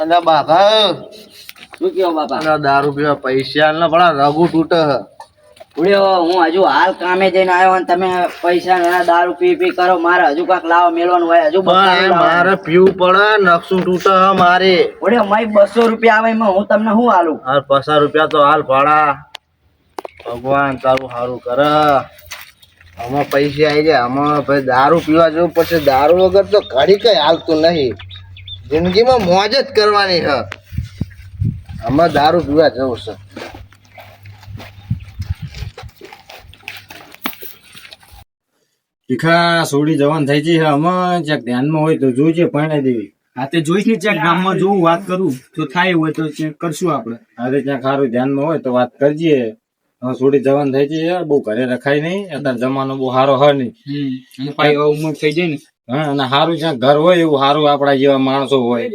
અને બાપા શું કયો બાપા? અને દારૂ પીવા પૈસા ને પણ રઘુ તૂટે ઉડ્યો હું હજુ હાલ કામે જઈને આવ્યો અને તમે પૈસા ને દારૂ પી પી કરો મારે હજુ કાંક લાવો મેળવાનું હોય હજુ મારે પીવું પડે નકશું તૂટે મારે. ઉડ્યો મય બસો રૂપિયા આવે એમાં હું તમને શું હાલું હાલ પચાસ રૂપિયા તો હાલ ભાડા. ભગવાન તારું સારું કરે. આમાં પૈસા આવી જાય આમાં ભાઈ દારૂ પીવા જવું પછી દારૂ વગર તો ઘડી કઈ હાલતું નહીં. જિંદગીમાં મોજ જ કરવાની છે આમાં દારૂ પીવા જવું છે. શીખા સોડી જવાન થઈ જઈ અમે જ્યાંક ધ્યાનમાં હોય તો જોઈજે પરણાઈ દેવી. હા તે જોઈશ ને ચેક ગામમાં જોઉં વાત કરું. જો થાય હોય તો ચેક કરશું આપણે. આજે ત્યાં ખારું ધ્યાનમાં હોય તો વાત કરજે. હવે સોડી જવાન થઈ જઈ બહુ ઘરે રખાય નહીં. અત્યારે જમાનો બહુ સારો હોય નહીં. ઉંમર થઈ જાય ને. હા અને સારું જ્યાં ઘર હોય એવું સારું આપણા જેવા માણસો હોય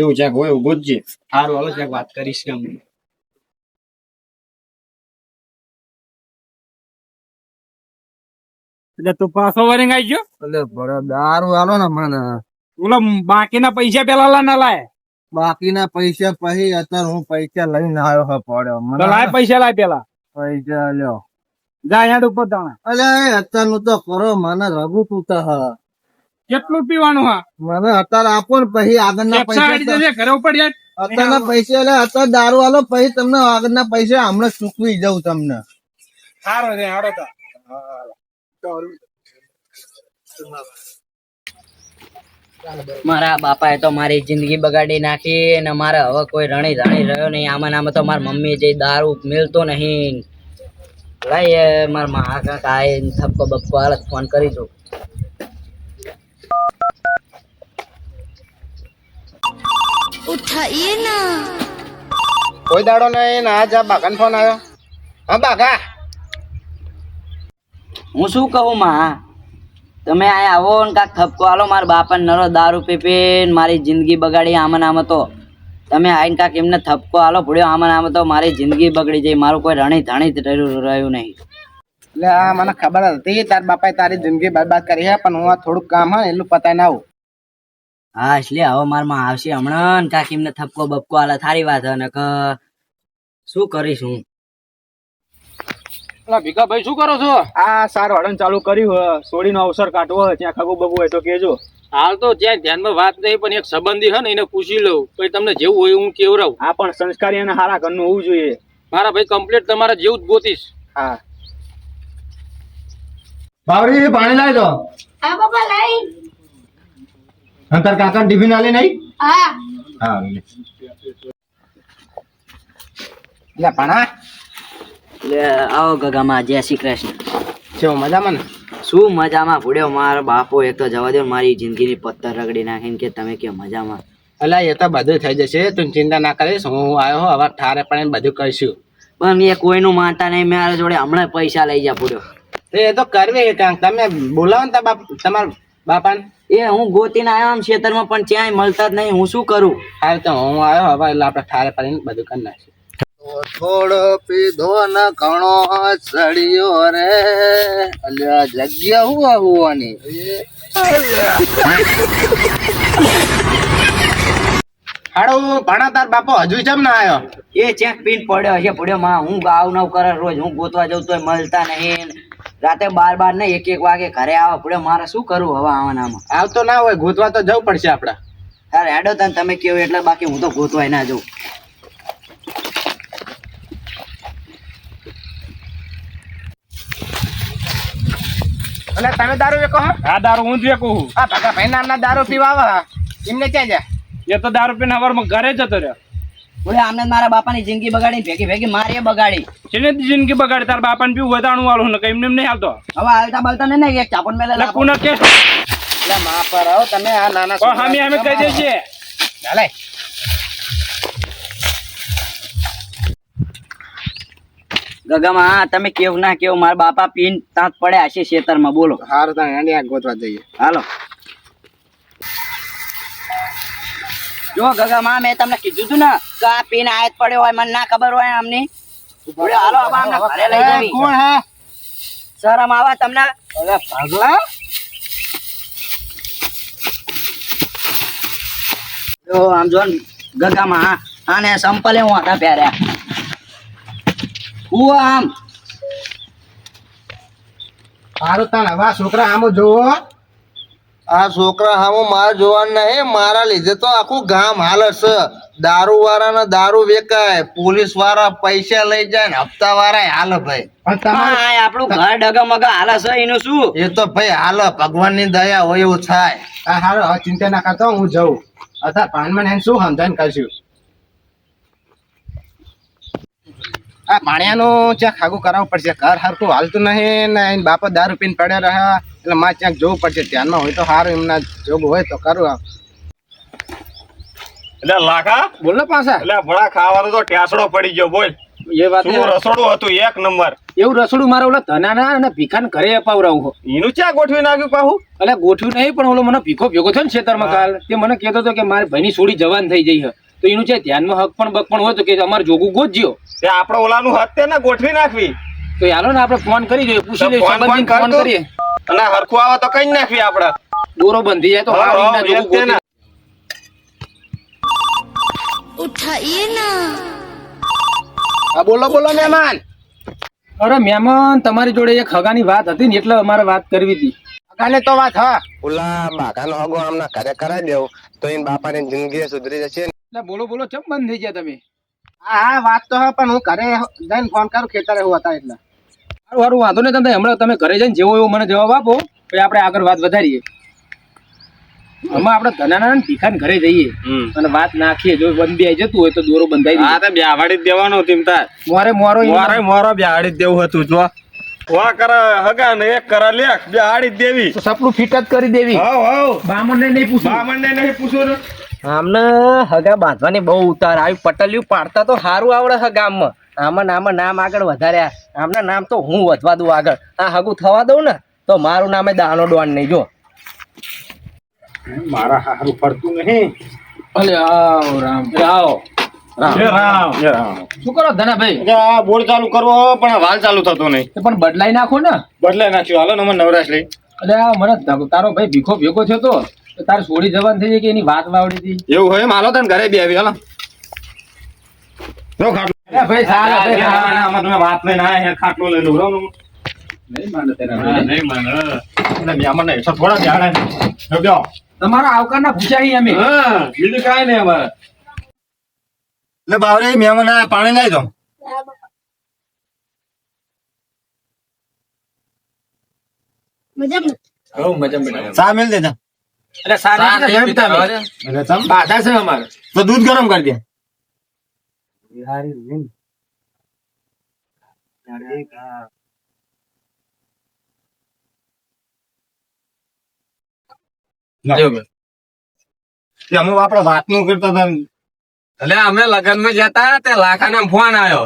એવું ક્યાંક હોય એવું ગોતજે. સારું હાલો ક્યાંક વાત કરીશ કે અમે એટલે તું પાછો વરિંગ આવી ગયો? એટલે ભલે દારૂ આલો ને મને. ઓલો બાકીના પૈસા પેલા લા ના લાય. બાકીના પૈસા પછી અત્યારે હું પૈસા લઈને આવ્યો હે પડ્યો. મને લાય પૈસા લાય પેલા. પૈસા લ્યો. જા યાદ ઉપર તાણે. અલે અત્યારનું તો કરો મને રઘુ તૂટે હે. કેટલું પીવાનું હા. મને અત્યારે આપો ને પછી આગળના પૈસા ઘરે ઉપર યાર અત્યારના પૈસા એટલે અત્યારે દારૂ આલો પછી તમને આગળના પૈસા હમણાં ચૂકવી દઉં તમને. સારો છે સારો મારા બાપાએ તો મારી જિંદગી બગાડી નાખી અને મારે હવે કોઈ રણી રણી રહ્યો નહીં. આમાં આમાં તો મારી મમ્મી જે દારૂ મિલતો નહીં. લઈએ મારા મા કાંક આય થપકો બપકો હાલત ફોન કરી દઉં ઉઠાઈએ ના. કોઈ દાડો નહીં ના જા બાગાન ફોન આવ્યો. હા બાગા હું શું કહું માં? તમે આયા આવો ને કાંક થપકો આલો મારા બાપાને નરો દારૂ પીપીને મારી જિંદગી બગાડી આમાં આમ તો. તમે આઈને કાંક એમને થપકો આલો પડ્યો આમાં આમ તો મારી જિંદગી બગડી જઈ મારું કોઈ રણી ધણી રહ્યું નહીં. એટલે આ મને ખબર હતી તાર બાપાએ તારી જિંદગી બરબાદ કરી છે પણ હું આ થોડુંક કામ હા એટલું પતાઈને આવું. હા એટલે હવે મારમાં આવશે હમણાં ને એમને થપકો બપકો આલે થારી વાત અને કે શું કરીશ હું? ભીખાભાઈ શું કરો છો? આ સારું હડન ચાલુ કર્યું સોડી સોડીનો અવસર કાઢવો હોય ત્યાં ખગું બગુ હોય તો કેજો હાલ તો જ્યાં ધ્યાનમાં વાત નહીં પણ એક સંબંધી હે ને એને પૂછી લઉં પછી તમને જેવું હોય હું કેવરાવું. આ પણ સંસ્કારી અને સારા ઘરનું હોવું જોઈએ. મારા ભાઈ કમ્પ્લીટ તમારા જેવું જ ગોતીશ. હા. બાવરી પાણી લાવી દો. હા બાપા લાવી. અંતર કાકા ટિફિન આલે નહીં હા. હા લે. પાણા. લે આવો ગગામાં જય શ્રી કૃષ્ણ. શું મજામાં ને? શું મજામાં? ભૂડ્યો મારો બાપો એક તો જવા દો મારી જિંદગીની પથ્થર રગડી નાખીને કે તમે કે મજામાં? અલા એ તો બધું થઈ જશે. તું ચિંતા ના કરીશ હું આવ્યો હો હવે ઠારે પણ બધું કરીશું. પણ એ કોઈનું માનતા નહીં મેં જોડે હમણાં પૈસા લઈ જા ભૂડ્યો. એ તો કરવી કાંક. તમે બોલાવો ને બાપ તમારા બાપાને. એ હું ગોતીને આવ્યો આમ ખેતરમાં પણ ક્યાંય મળતા જ નહીં. હું શું કરું? હાલ તો હું આવ્યો હવે એટલે આપણે ઠારે પાડીને બધું કરી નાખ્યું થોડો પીધો ન ઘણો સળિયો રે. અલ્યા જગ્યા હું હુવાની હાડો ભણા તાર બાપો હજુ જમ ના આવ્યો એ ચેક પીન પડ્યો છે પડ્યો. માં હું ગાવ નવ કરે રોજ. હું ગોતવા જઉં તોય મળતા નહીં. રાતે બાર બાર ને એક એક વાગે ઘરે આવે. ભૂડ્યો મારે શું કરવું હવે આવવાનામાં આવતો ના હોય ગોતવા તો જવું પડશે આપડે. યાર હેડો તને તમે કેવો એટલે બાકી હું તો ગોતવાય ના જઉં. અને તમે દારૂ વેકો હા? આ દારૂ હું જ વેકું છું. આ ભગા ભાઈ નામના દારૂ પીવા આવે એમને ક્યાં જાય? એ તો દારૂ પીને હવાર ઘરે જતો રહ્યો. ભૂડ્યો આમને મારા બાપાની જિંદગી બગાડી ભેગી ભેગી મારી બગાડી. જેને જિંદગી બગાડી તાર બાપાને પીવું વધાણું વાળું ને કઈ એમને એમ નહીં હાલતો. હવે હાલતા બાલતા ને એક ચાપણ મેલે એટલે પુનઃ કેસ? એટલે માં પર આવો તમે આ નાના પણ હામે હામે કહી દે છે ચાલે ગગમા તમે કેવું ના કેવું મારા બાપા પીન તાંત પડ્યા છે ખેતરમાં બોલો. હારું તાણ ગોતવા જઈએ. હાલો. જો ગગામાં મેં તમને કીધું તું ને કે આ પીન આયત પડ્યો હોય મને ના ખબર હોય આમની બોલો, હાલો આમને ઘરે લઈ જવી. કોણ હે? શરમ આવા તમને? અરે પાગલા. જો આમ જો ગગામાં આને સંપલે હું હતા પહેર્યા. હું આમ. સારું તાણ હવા છોકરા આમ જોવો. આ છોકરા હામો મારા જોવાનું નહીં મારા લીધે તો આખું ગામ હાલ છે દારૂ વાળાને દારૂ વેકાય પોલીસવાળા પૈસા લઈ જાય ને હપ્તા વાળા હાલ ભાઈ. આપણું ઘર ડગમગા હાલ છે એનું શું? એ તો ભાઈ હાલ ભગવાનની દયા હોય એવું થાય. હારો ચિંતા ના કરતો હું જઉં. અથવા પાનમાં એને શું સમજાઈને કરશું? આ પાણિયાનું ચા ખાગું કરાવવું પડશે ઘર હરખું હાલતું નહીં ને એને બાપો દારૂ પીને પડ્યા રહ્યા એટલે માં ક્યાંક જોવું પડશે ધ્યાનમાં હોય તો સારું એમના જોગ હોય તો કરું એટલે લાખા બોલ ને પાછા. એટલે ભડા ખાવાનો તો ટેસડો પડી ગયો બોલ. એ વાત રસોડું હતું એક નંબર. એવું રસોડું મારે ઓલા ધનાના અને ભીખાને ઘરે અપાવરાવું હો. એનું ચા ગોઠવી નાખ્યું પાહું? એટલે ગોઠવ્યું નહીં પણ ઓલો મને ભીખો ભેગો થયો ને ખેતરમાં કાલ તે મને કહેતો હતો કે મારી ભાઈની સોડી જવાન થઈ જઈ છે તો એનું છે ધ્યાનમાં હક પણ બક પણ હોય તો કે અમારે જોગું ગોતજો તે આપણે ઓલાનું હક તે ગોઠવી નાખવી. તો યાર ને આપણે ફોન કરી જોઈએ પૂછી લઈએ સંબંધી ફોન કરીએ. અને હરખું આવે તો કઈ નાખવી આપણે દોરો બંધી જાય તો હારીના જોગું ગોતી. ઉઠાઈએ ના. આ બોલો બોલો મહેમાન. અરે મહેમાન તમારી જોડે એક હગાની વાત હતી ને એટલે અમારે વાત કરવી હતી. હગાને તો વાત હા. ઓલા બાકાનો હગો હમણાં ઘરે કરાવી દેવું તો એન બાપાની જિંદગી સુધરી જશે એટલે બોલો બોલો ચમ બંધ થઈ ગયા તમે? હા હા વાત તો હા પણ હું ઘરે જઈને ફોન કરું ખેતરે એવું હતા એટલે. સારું સારું વાંધો નહીં તમે હમણાં તમે ઘરે જઈને જેવો એવો મને જવાબ આપો પછી આપણે આગળ વાત વધારીએ. હમણાં આપણે ધનાના ભીખાને ઘરે જઈએ. અને વાત નાખીએ જો બંધી આવી જતું હોય તો દોરો બંધાઈ હા તો બ્યાવાડી જ દેવાનું હતું તાર. મોરે મોરો મોરે મોરો બ્યાવાડી જ દેવું હતું જો. વા કર હગા ને એક કરા લેખ બેહાડી જ દેવી. તો સપનું ફિટ જ કરી દેવી. હા હાવ. બામણને નહીં પૂછવું બામણને નહીં પૂછો ને. આમને હગા બાંધવાની બહુ ઉતાર આવી. પટલિયું પાડતા તો સારું આવડે હ ગામમાં. આમાં નામાં નામ આગળ વધાર્યા. આમના નામ તો હું વધવા દઉં આગળ. આ હગું થવા દઉં ને તો મારું નામે દાનો ડોન નહીં જો. મારા હારું પડતું નહીં. અલે આવો રામ. આવો. શું કરો ધનાભાઈ આ બોર્ડ ચાલુ કરવો પણ વાલ ચાલુ થતો નહીં. પણ બદલાઈ નાખો ને. બદલાઈ નાખ્યું. હાલો ને અમે નવરાશ લઈ. મને તારો ભાઈ ભીખો ભેગો થયો તો. તો તારે છોડી જવાન થઈ જાય કે એની વાત વાવડી હતી? એવું હોય માલો તને ઘરે બે આવી હાલો. લો ખાટલો. અરે ભાઈ સારા ભાઈ ના, સારા. આમાં તમે વાત લઈને આયા હે, ખાટલો લઈ લઉં નહીં માને તેના નહીં માને. એટલે ને થોડા જો તમારા આવકાર ના છીએ અમે. હા, બીજું કાંઈ નહીં અમારે. એટલે બાવરે મહેમાન આયા, પાણી લાવી દો. મજા મજા મેલ દેતા એટલે સારા એમ તમે. એટલે ચમ બાધા છે અમારે. તો દૂધ ગરમ કરી દે. તે અમે આપડે વાતનું કરતા હતા એટલે અમે લગ્નમાં જતા તે લાખાનો ફોન આવ્યો.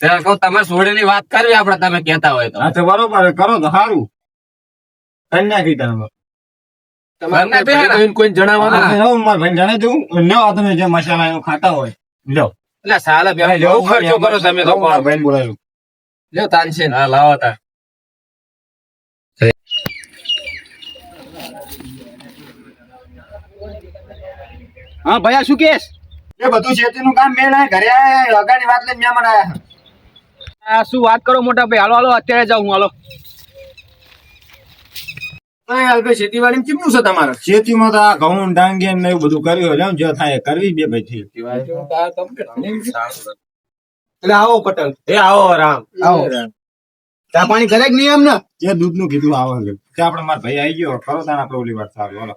ત્યારે કહું તમે છોડીની વાત કરવી આપડે તમે કેતા હોય તો. હા બરોબર કરો તો સારું. કરી નાખી તમે. કોઈ ભાઈ કોઈને જણાવવાનું? આપણે જાઓ, મારા ભાઈને જણાવી દઉં લ્યો તમે જે મસાલા ખાતા હોય. લ્યો. એટલે સાલા બે બહુ ખર્ચો કરો તમે તો મારા ભાઈને લ્યો તાનસેન હા લાવો તા હા ભૈયા શું કેસ? એ બધું શેતીનું કામ મેં ના ઘરે આયા, લગાની વાત લઈને મેં મનાયા આ શું વાત કરો મોટા ભાઈ? હાલો હાલો અત્યારે જાઉં હું હાલો. ખેતીવાડી કેમનું છે તમારે? શેતીમાં તો આ ઘઉં ડાંગી ને એવું બધું કર્યું હોય. જે થાય કરવી બે ભાઈ એટલે આવો પટેલ. એ આવો રામ. આવો. ચા પાણી કરે કે નહીં એમને? જે દૂધનું કીધું આવો છે. તે મારા ભાઈ આવી ગયો. કરો તાને આપડે ઓલી વાત સારું. હાલો.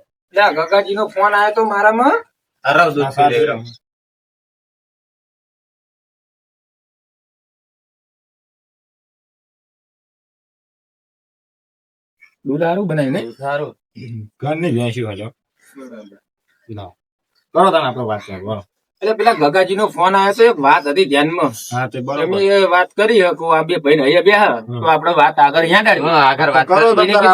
ગગાજી નો ફોન આવ્યો તો મારામાં? દૂધ સારું બનાવી ને ઘરની ભેંસી હોય કરો તને આપણે વાત કરો એટલે પેલા ગગાજી નો ફોન આવ્યો તો એક વાત હતી ધ્યાનમાં. હા તે બરોબર. એ વાત કરી હકો આ બે ભાઈ અહીંયા બેહા. તો આપણે વાત આગળ અહીંયા ડાળી. આગળ વાત કરો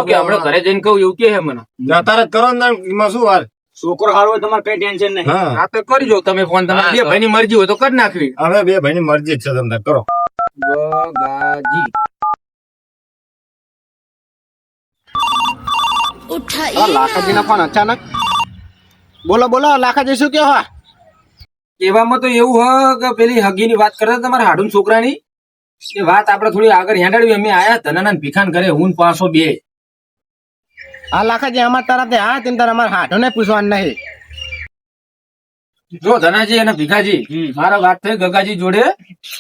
કે ઘરે જઈને કહું એવું કે હે મને. તારે જ કરો ને એમાં શું વાર છોકરો હારો હોય તમારે કઈ ટેન્શન નહીં. હા. તો કરી જો તમે ફોન. તમારે બે ભાઈ ની મરજી હોય તો કરી નાખવી. હવે બે ભાઈ ની મરજી જ છે તમને કરો. ગગાજી. અચાનક. બોલો બોલો લાખાજી શું કહેવા કહેવામાં તો એવું હ પેલી હગીની વાત કરતા તમારા હાડુન છોકરાની? એ વાત આપણે થોડી આગળ હેંડાળવી અમે આયા ધનાના ભીખાન કરે હું પાછો બે. આ લાખાજી અમાર તારા તે હા તારા અમારા હાડો ને પૂછવાનું નહીં. જો ધનાજી અને ભીખાજી મારા વાત થઈ ગગાજી જોડે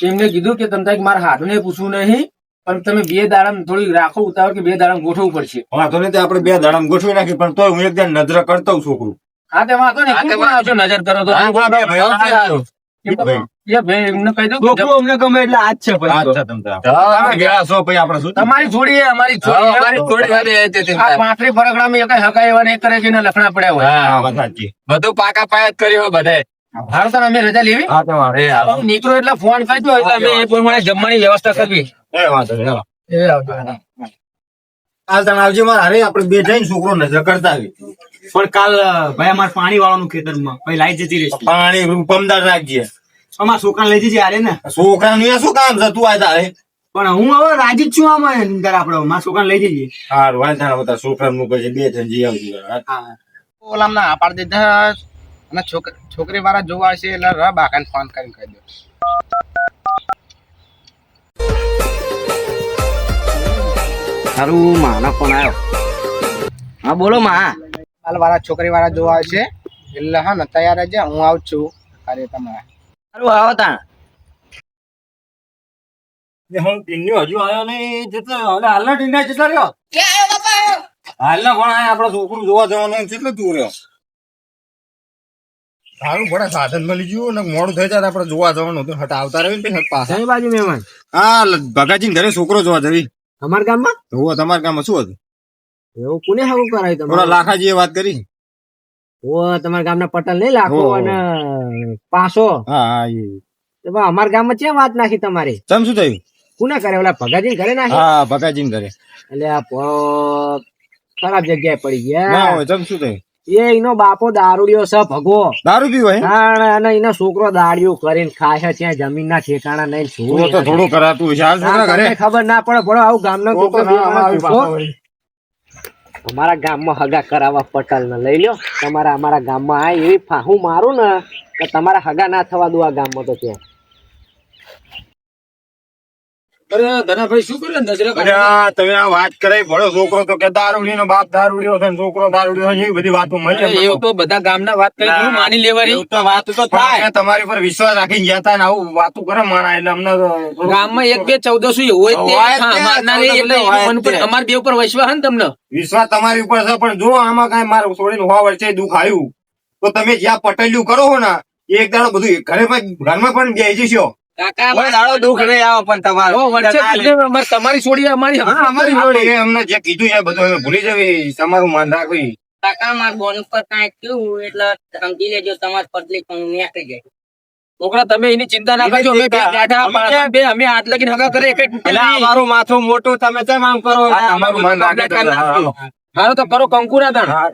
એમને કીધું કે તમને મારા હાડો ને પૂછવું નહીં. પણ તમે બે દાડમ થોડી રાખો ઉતાવળ કે બે દાડમ ગોઠવવું પડશે. વાંધો નહીં આપડે આપણે બે દાડામાં ગોઠવી નાખી પણ તો હું એક દાડ નજર કરતો હોઉં છોકરું. હા તે વાંધો નહીં કોણ નજર કરો તો. હા, તો- તમારી જોડી અમારી જોડી. હા, અમારી જોડી હારી એ તે તેમ આ પાંત્રી ફરકડામાં એકાઈ હકાઈ એવા ને કરે છે ને લખણા પડ્યા હોય. હા બધું પાકા પાયા જ કર્યો બધા હારું તાર અમે રજા લેવી? હા હાલો. નીકળો એટલે ફોન કરજો એટલે અમે એ પ્રમાણે જમવાની વ્યવસ્થા કરવી. એ વાંધો નહીં એ આવજો કાલ તમે આવજે મારા હારે આપણે બે જઈને છોકરો નજર કરતા આવી પણ કાલ ભાઈ અમારે પાણી વાળાનું ખેતરમાં ભાઈ લાઈટ જતી રહેશે. પાણી પમદાર રાખજે. અમારા છોકરા લઈ જજે હારે ને. છોકરાનું નું શું કામ છે? તું આ તારે. પણ હું હવે રાજી જ છું આમાં અંદર આપડે મારા છોકરા લઈ જઈએ. સારું વાંધો ના બધા છોકરાનું પછી બે જણ જઈ આવજે ઓલામ ના પાડ દીધા અને છોકરી છોકરી વાળા જોવા હશે એટલે ર બાકાને ફોન કરીને કહી દો. સારું માનો ફોન આવ્યો હા બોલો માં. હાલ વાળા છોકરી વાળા જોવા છે. એટલે હા ને તૈયાર રહેજે હું આવું છું અરે તમારા. સારું આવો તાણ. હું હજુ આવ્યો નહીં જેટલો હાલના ટીન્યા જેટલા રહ્યો. હાલના પણ આ આપડે છોકરું જોવા જવાનો કેટલો દૂર રહ્યો? સારું પડે સાધન મળી ગયું ને મોડું થઈ જાય તો આપડે જોવા જવાનું હતું. હટ આવતા રહ્યું ને પાછા. બાજુ મહેમાન. હા ભગાજી ઘરે છોકરો જોવા જવી. અમારા ગામમાં? તો તમારા ગામમાં શું હતું એવું કોને હાવું કરાયું તમે તમારે? લાખાજી વાત કરી. ઓ તમારા ગામના પટેલ નહીં લાખો અને પાસો. હા હા એ. અમારા ગામમાં ચેમ વાત નાખી તમારી? તમ શું થયું? કોને કરે ઓલા ભગાજી ઘરે નાખી? હા ભગાજી ઘરે. એટલે આ ખરાબ જગ્યાએ પડી ના ગયા હોય તમ શું થયું? એ એનો બાપો દારૂડિયો છે ભગો દારૂ પીવો અને એનો છોકરો દાડિયો કરીને ખાય છે ત્યાં જમીન ના ઠેકાણા નહીં છોકરો તો થોડું કરાતું તમને ખબર ના પડે ભણો આવું ગામનો છોકરો. અમારા ગામમાં હગા કરાવવા પટેલ ને લઈ લ્યો. તમારા અમારા ગામમાં આ એવી ફાહું મારું ને કે તમારા હગા ના થવા દો આ ગામમાં તો ત્યાં. અરે ધનાભાઈ શું કર્યું? નજરે અરે તમે આ વાત કરે ભણો છોકરો તો કે દારૂડીનો બાપ દારૂડિયો છે છોકરો દારૂડિયો છે એવી બધી વાતો મળી એવું તો બધા ગામના વાત કરી હું માની લેવાની. તો વાત તો થાય. તમારી પર વિશ્વાસ રાખીને ગયા હતા ને આવું વાતો કરે માણા એટલે અમને ગામમાં એક બે ચૌદસો એવું એટલે ઉપર બે ઉપર વિશ્વાસ ને તમને? વિશ્વાસ તમારી ઉપર છે પણ જો આમાં કઈ મારું છોડીને હોવા વર્ષે દુઃખ આવ્યું તો તમે જ્યાં પટેલ્યું કરો હો ને એક દાડો બધું ઘરે ઘરમાં પણ બેસી જશો. કાકા દુઃખ નહીં આવે પણ તમારે ઓ, વચ્ચે એટલે અમારે તમારી છોડી અમારી અમારી જોડે અમને જે કીધું એ બધું ભૂલી જવી. તમારું માન રાખવી. કાકા માર બોન ઉપર કાંઈક થયું એટલે સમજી લેજો તમારે પતલી નીકળી જાય. છોકરા તમે એની ચિંતા ના કરજો. અમે બે અમે હાથ લગીને હગા કરે. અમારું માથું મોટું તમે કેમ આમ કરો? અમારું માન રાખે તો હાલો. હારો તો કરો કંકુરા હા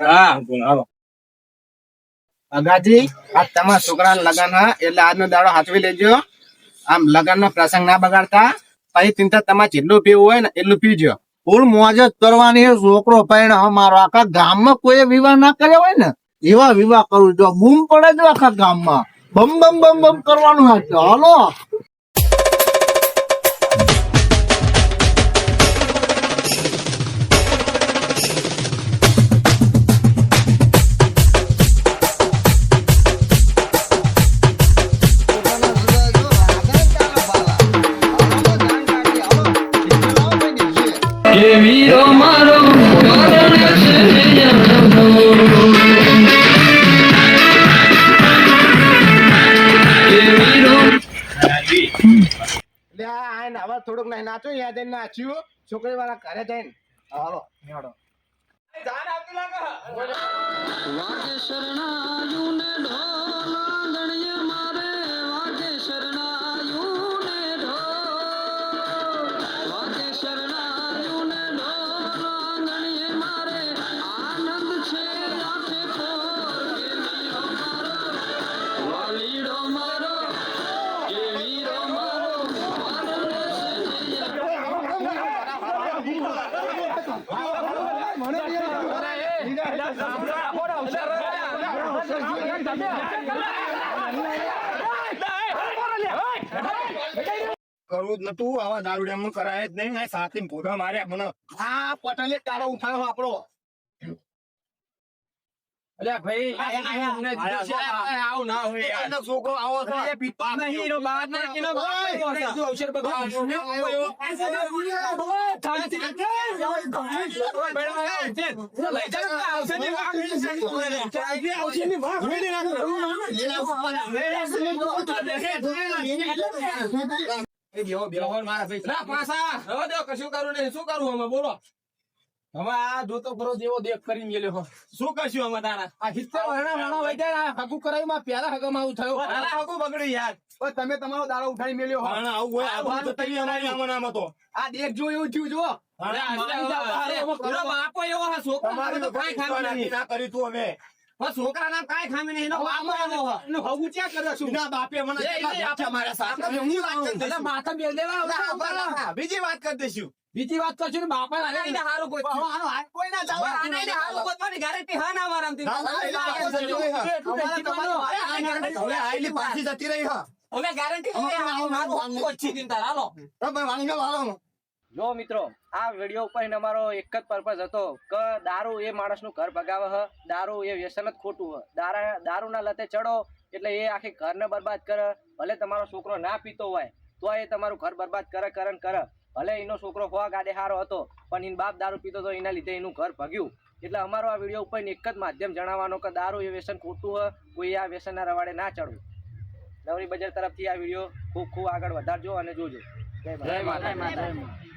હાલો. અગાજી આ તમારા છોકરા લગન એટલે આજનો દાડો હાથવી લેજો. આમ લગન નો પ્રસંગ ના બગાડતા, પછી ચિંતા તમારે જેટલું પીવું હોય ને એટલું પીજો. ફૂલ મોજ કરવાની છોકરો પૈણ અમારો આખા ગામમાં કોઈ વિવાહ ના કર્યો હોય ને, એવા વિવાહ કરવું જો બૂમ પડે જો આખા ગામમાં. બમ બમ બમ બમ કરવાનું ચાલો થોડુંક નહીં નાચો યાદ નાચ્યું છોકરી વાળા ઘરે જઈને. હાલો નિહાળો શરણાયું ને ઢોલ કરવું જ નતું આવા દારૂડિયામાં કરાય જ નહીં સાથે ભોગા માર્યા મને. હા પટેલે તારો ઉઠાયો આપણો. અલ્યા ભાઈ અમને દીધો છે. આવું ના હોય એનો છોકરો આવો છે. નહીં, ના. જો અવસર. લઈ ને. બેહો, બેહો, મારા ભાઈ. ના, દો, કશું કરવું નહીં. શું કરવું અમે બોલો હવે આ જોતો ખરો જેવો દેખ કરી હો. શું કરશું અમે તારા આ હિસ્સે વર્ણા વરણા જાય ને, આ કરાવ્યું, માં પેલા હગમ આવું થયું. તારા હગુ બગડ્યું યાર તમે તમારો દાડો ઉઠાઈ મેલ્યો હો. આવું હોય આ વાત તરી અમારી આમાં નામ હતો આ દેખ જો એવું થયું જો બાપો એવો હે, નહીં. ના કરી તું અમે પણ છોકરાના કાંઈ ખામી નહીં, એનો બાપો એવો હે. એનું હગું ચ્યાં કર્યો છું? એના બાપે મને. માથા દેવા બીજી વાત કરી દઈશું બીજી વાત કરશું ને બાપા હારું કોઈ કોઈ ના. હારું ગોતવાની guarantee હા ના. હવે આયેલી પાછી જતી રહી હા હવે ગેરંટી હાલો. જો મિત્રો, આ વીડિયો ઉપર અમારો એક જ પર્પઝ હતો કે દારૂ એ માણસનું ઘર ભગાવે હ, દારૂ એ વ્યસન જ ખોટું હ. દારા, દારૂના લતે ચડો એટલે એ આખી ઘરને બરબાદ કરે. ભલે તમારો છોકરો ના પીતો હોય તો એ તમારું ઘર બરબાદ કરે કરે કરે. ભલે એનો છોકરો હોવા ગાડે હારો હતો, પણ એનો બાપ દારૂ પીતો હતો એના લીધે એનું ઘર ભગ્યું. એટલે અમારો આ વીડિયો ઉપર એક જ માધ્યમ જણાવવાનો કે દારૂ એ વ્યસન ખોટું હ, કોઈ આ વ્યસનના રવાડે ના ચડવું. નવરી બજાર તરફથી આ વીડિયો ખૂબ ખૂબ આગળ વધારજો અને જોજો. જય માતા